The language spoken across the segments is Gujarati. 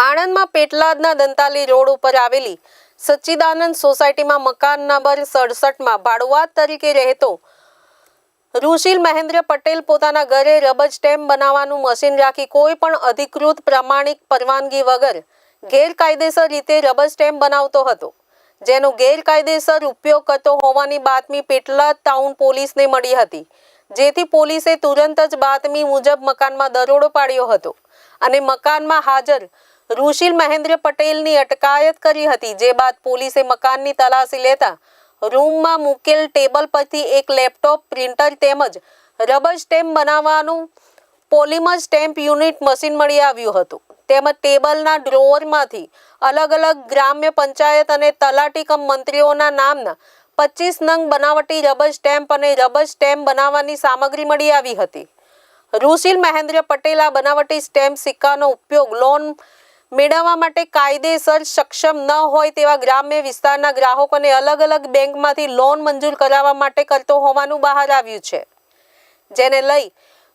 આણંદમાં પેટલાદના દંતાલી રોડ ઉપર આવેલી સચ્ચિદાનંદ સોસાયટીમાં મકાન નંબર સડસઠમાં ભાડુઆત તરીકે રહેતો ઋષિલ મહેન્દ્ર પટેલ પોતાના ઘરે રબજ સ્ટેમ્પ બનાવવાનું મશીન રાખી કોઈ પણ અધિકૃત પ્રમાણિક પરવાનગી વગર ગેરકાયદેસર રીતે રબજ સ્ટેમ્પ બનાવતો હતો. જેનો ગેરકાયદેસર ઉપયોગ કરતો હોવાની બાતમી પેટલાદ ટાઉન પોલીસને મળી હતી. જેથી પોલીસે તુરંત જ બાતમી મુજબ મકાનમાં દરોડો પાડ્યો હતો અને મકાનમાં હાજર રુશિલ મહેન્દ્ર પટેલની અટકાયત કરી હતી, જે બાદ પોલીસે મકાનની તલાશી લેતા રૂમમાં મૂકેલ ટેબલ પરથી એક લેપટોપ, પ્રિન્ટર તેમજ રબર સ્ટેમ્પ બનાવવાનું પોલિમર સ્ટેમ્પ યુનિટ મશીન મળી આવ્યું હતું. તેમજ ટેબલના ડ્રોવરમાંથી અલગ અલગ ગ્રામ્ય પંચાયત અને તલાટી કમ મંત્રીઓના નામના પચીસ નંગ બનાવટી રબર સ્ટેમ્પ અને રબર સ્ટેમ્પ બનાવવાની સામગ્રી મળી આવી હતી. રુશિલ મહેન્દ્ર પટેલ આ બનાવટી સ્ટેમ્પ સિક્કાનો ઉપયોગ લોન મેળવવા માટે કાયદેસર સક્ષમ ન હોય તેવા ગ્રામ્ય વિસ્તારના ગ્રાહકોને અલગ અલગ બેંકમાંથી લોન મંજૂર કરાવવા માટે કરતો હોવાનું બહાર આવ્યું છે. જેને લઈ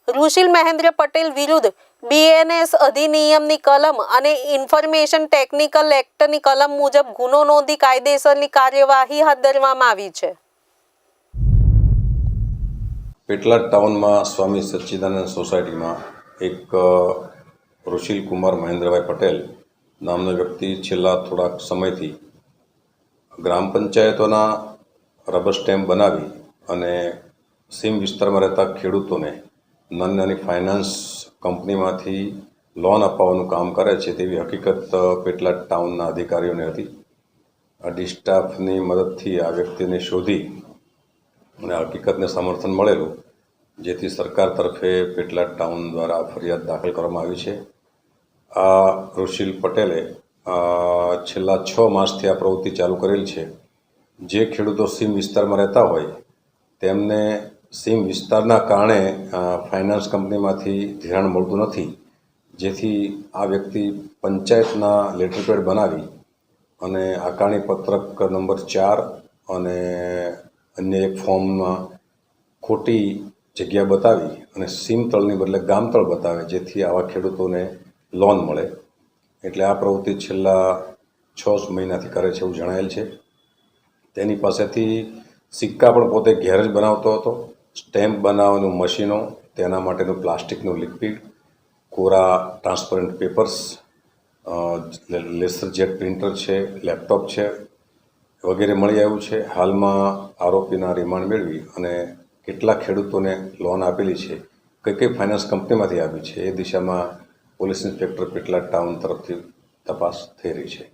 રુશિલ મહેન્દ્ર પટેલ વિરુદ્ધ બીએનએસ અધિનિયમની કલમ અને ઇન્ફોર્મેશન ટેકનિકલ એક્ટની કલમ મુજબ ગુનો નોંધી કાયદેસરની કાર્યવાહી હાથ ધરવામાં આવી છે. પેટલાદ ટાઉનમાં સ્વામી સચ્ચિદાનંદ સોસાયટીમાં એક ઋષિલ કુમાર મહેન્દ્રભાઈ પટેલ નામનો વ્યક્તિ છેલ્લા થોડાક સમયથી ગ્રામ પંચાયતોના રબર સ્ટેમ્પ બનાવી અને સીમ વિસ્તારમાં રહેતા ખેડૂતોને નાની નાની ફાઇનાન્સ કંપનીમાંથી લોન અપાવવાનું કામ કરે છે તેવી હકીકત પેટલાદ ટાઉનના અધિકારીઓને હતી. ડિસ્ટાફની મદદથી આ વ્યક્તિને શોધી અને હકીકતને સમર્થન મળેલું, જેથી સરકાર તરફે પેટલાદ ટાઉન દ્વારા ફરિયાદ દાખલ કરવામાં આવી છે. આ ઋષિલ પટેલે છેલ્લા છ માસથી આ પ્રવૃત્તિ ચાલુ કરેલ છે. જે ખેડૂતો સીમ વિસ્તારમાં રહેતા હોય, તેમને સીમ વિસ્તારના કારણે ફાઇનાન્સ કંપનીમાંથી ધિરાણ મળતું નથી. જેથી આ વ્યક્તિ પંચાયતના લેટરપેડ બનાવી અને આકારણી પત્રક નંબર ચાર અને અન્ય એક ફોર્મમાં ખોટી જગ્યા બતાવી અને સીમ તળની બદલે ગામતળ બતાવે, જેથી આવા ખેડૂતોને લોન મળે. એટલે આ પ્રવૃત્તિ છેલ્લા છ મહિનાથી કરે છે એવું જણાયેલ છે. તેની પાસેથી સિક્કા પણ પોતે ઘેર જ બનાવતો હતો. સ્ટેમ્પ બનાવવાનું મશીનો, તેના માટેનું પ્લાસ્ટિકનું લિક્વિડ, કોરા transparent papers laser jet printer છે, લેપટોપ છે, વગેરે મળી આવ્યું છે. હાલમાં આરોપીના રિમાન્ડ મેળવી અને કેટલા ખેડૂતોને લોન આપેલી છે. કઈ કઈ ફાઇનાન્સ કંપનીમાંથી આપી છે? એ દિશામાં પોલીસ ઇન્સ્પેક્ટર પેટલા ટાઉન તરફથી તપાસ થઈ રહી છે.